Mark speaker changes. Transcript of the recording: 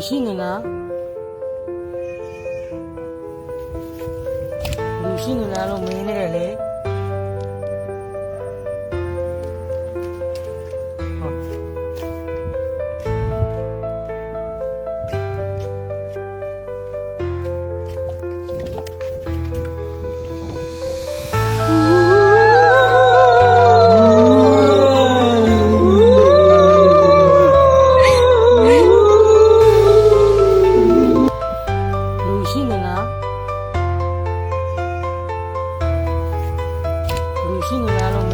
Speaker 1: လူရှိနေလားလူရှိနေလားလို့မင်းနေတယ်လေ 你信的呢？你的来了